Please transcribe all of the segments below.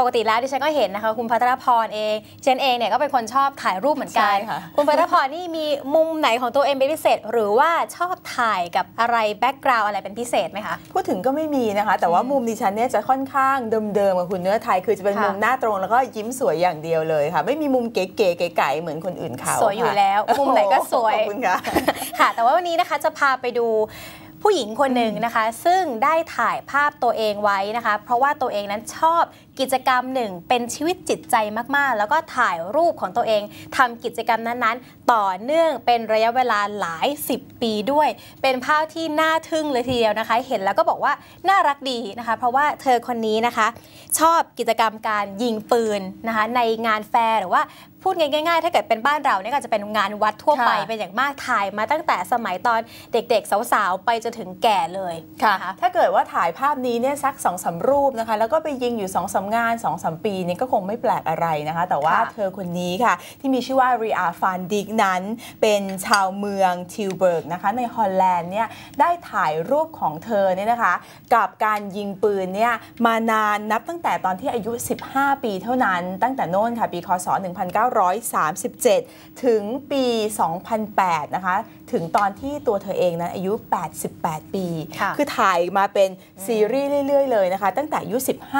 ปกติแล้วดิฉันก็เห็นนะคะคุณพัทรพรเองเจนเองเนี่ยก็เป็นคนชอบถ่ายรูปเหมือนกันใช่ค่ะคุณพัทรพรนี่มีมุมไหนของตัวเองเป็นพิเศษ หรือว่าชอบถ่ายกับอะไรแบ็กกราวอะไรเป็นพิเศษไหมคะ พูดถึงก็ไม่มีนะคะ แต่ว่ามุมดิฉันเนี่ยจะค่อนข้างเดิมๆกับคุณเนื้อไทยคือจะเป็นค่ะมุมหน้าตรงแล้วก็ยิ้มสวยอย่างเดียวเลยค่ะ ไม่มีมุมเก๋ๆไก่ๆเหมือนคนอื่นเขาสวยอยู่ค่ะแล้ว มุมไหนก็สวยขอบคุณค่ะค่ะ แต่ว่าวันนี้นะคะจะพาไปดูผู้หญิงคนหนึ่งนะคะ ซึ่งได้ถ่ายภาพตัวเองไว้นะคะ เพราะว่าตัวเองนั้นชอบ กิจกรรมหนึ่งเป็นชีวิตจิตใจมากๆ แล้วก็ถ่ายรูปของตัวเองทำกิจกรรมนั้นๆ ต่อเนื่องเป็นระยะเวลาหลาย 10 ปีด้วย เป็นภาพที่น่าทึ่งเลยทีเดียวนะคะ เห็นแล้วก็บอกว่าน่ารักดีนะคะ เพราะว่าเธอคนนี้นะคะ ชอบกิจกรรมการยิงปืนนะคะในงานแฟร์หรือว่าพูดง่ายๆ ถ้าเกิดเป็นบ้านเราเนี่ยก็จะเป็นงานวัดทั่วไปค่ะเป็นอย่างมากถ่ายมาตั้งแต่สมัยตอนเด็กๆ สาวๆ ไปจนถึงแก่เลยค่ะนถ้าเกิดว่าถ่ายภาพนี้เนี่ยสัก2อสรูปนะคะ แล้วก็ไปยิงอยู่2อสงาน2อสปีนี่ก็คงไม่แปลกอะไรนะคะ แต่ว่าค่ะเธอคนนี้ค่ะ ที่มีชื่อว่ารีอาฟานดิกนั้น เป็นชาวเมืองทิวเบิร์กนะคะในฮอลแลนด์เนี่ยได้ถ่ายรูปของเธอเนี่ยนะคะ กับการยิงปืนเนี่ยมานานนับตั้งแต่ตอนที่อายุ 15 ปีเท่านั้น ตั้งแต่โน่นค่ะปีคศ 1937 ถึงปี 2008 นะคะ ถึงตอนที่ตัวเธอเองนั้นอายุ 88 ปีค่ะคือถ่ายมาเป็นซีรีส์เรื่อย ๆ เลยนะคะ ตั้งแต่อายุ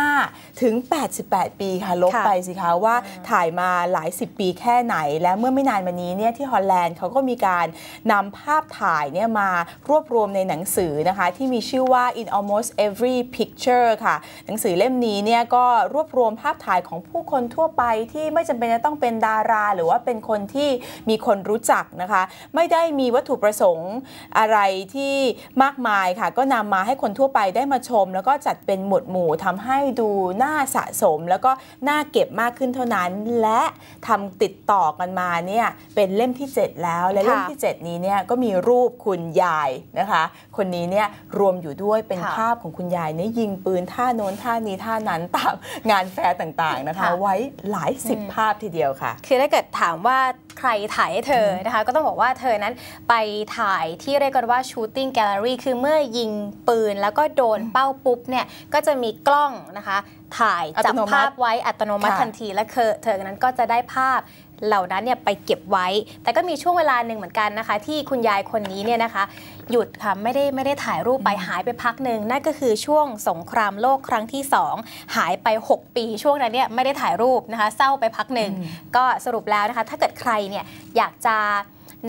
15 ถึง 88 ปีค่ะลบค่ะไปสิคะว่าถ่ายมาหลาย 10 ปีแค่ไหน และเมื่อไม่นานมานี้เนี่ยที่ฮอลแลนด์เขาก็มีการนำภาพถ่ายเนี่ยมารวบรวมในหนังสือนะคะ ที่มีชื่อว่า in almost every picture ค่ะ หนังสือเล่มนี้เนี่ยก็รวบรวมภาพถ่ายของผู้คนทั่วไปที่ไม่จำเป็นจะต้องเป็นดารา หรือว่าเป็นคนที่มีคนรู้จักนะคะ ไม่ได้มีวัตถุประสงค์อะไรที่มากมายค่ะก็นำมาให้คนทั่วไปได้มาชม แล้วก็จัดเป็นหมวดหมู่ทำให้ดูน่าสะสม แล้วก็น่าเก็บมากขึ้นเท่านั้น และทำติดต่อกันมาเนี่ยเป็นเล่มที่ 7 แล้วและเล่มค่ะที่ 7 นี้เนี่ยก็มีรูปคุณยายนะคะ คนนี้เนี่ยรวมอยู่ด้วยเป็นค่ะภาพของคุณยายเนี่ยยิงปืนท่าโน้นท่านี้ท่านั้นตามงานแฟร์ต่างๆนะคะค่ะไว้หลายสิบภาพทีเดียวค่ะ คือถ้าเกิดถามว่า ใครถ่ายให้เธอนะคะก็ต้องบอกว่าเธอนั้นไปถ่ายที่เรียกกันว่า shooting gallery คือเมื่อยิงปืนแล้วก็โดนเป้าปุ๊บเนี่ยก็จะมีกล้องนะคะ ถ่ายจับอัตโนมัติภาพไว้อัตโนมัติค่ะทันทีและเธอเธอนั้นก็จะได้ภาพ เหล่านั้นเนี่ยไปเก็บไว้ แต่ก็มีช่วงเวลาหนึ่งเหมือนกันนะคะ ที่คุณยายคนนี้เนี่ยนะคะ หยุดค่ะไม่ได้ไม่ได้ถ่ายรูปไปหายไปพักหนึ่งนั่นก็คือช่วงสงครามโลกครั้งที่ 2 หายไป 6 ปี ช่วงนั้นเนี่ยไม่ได้ถ่ายรูปนะคะ เศร้าไปพักหนึ่งก็สรุปแล้วนะคะ ถ้าเกิดใครเนี่ยอยากจะ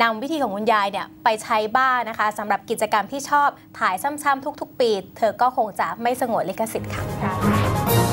นำวิธีของคุณยายเนี่ยไปใช้บ้างนะคะสำหรับกิจกรรมที่ชอบถ่ายซ้ำๆทุก ๆ ปี เธอก็คงจะไม่สงวนลิขสิทธิ์ค่ะ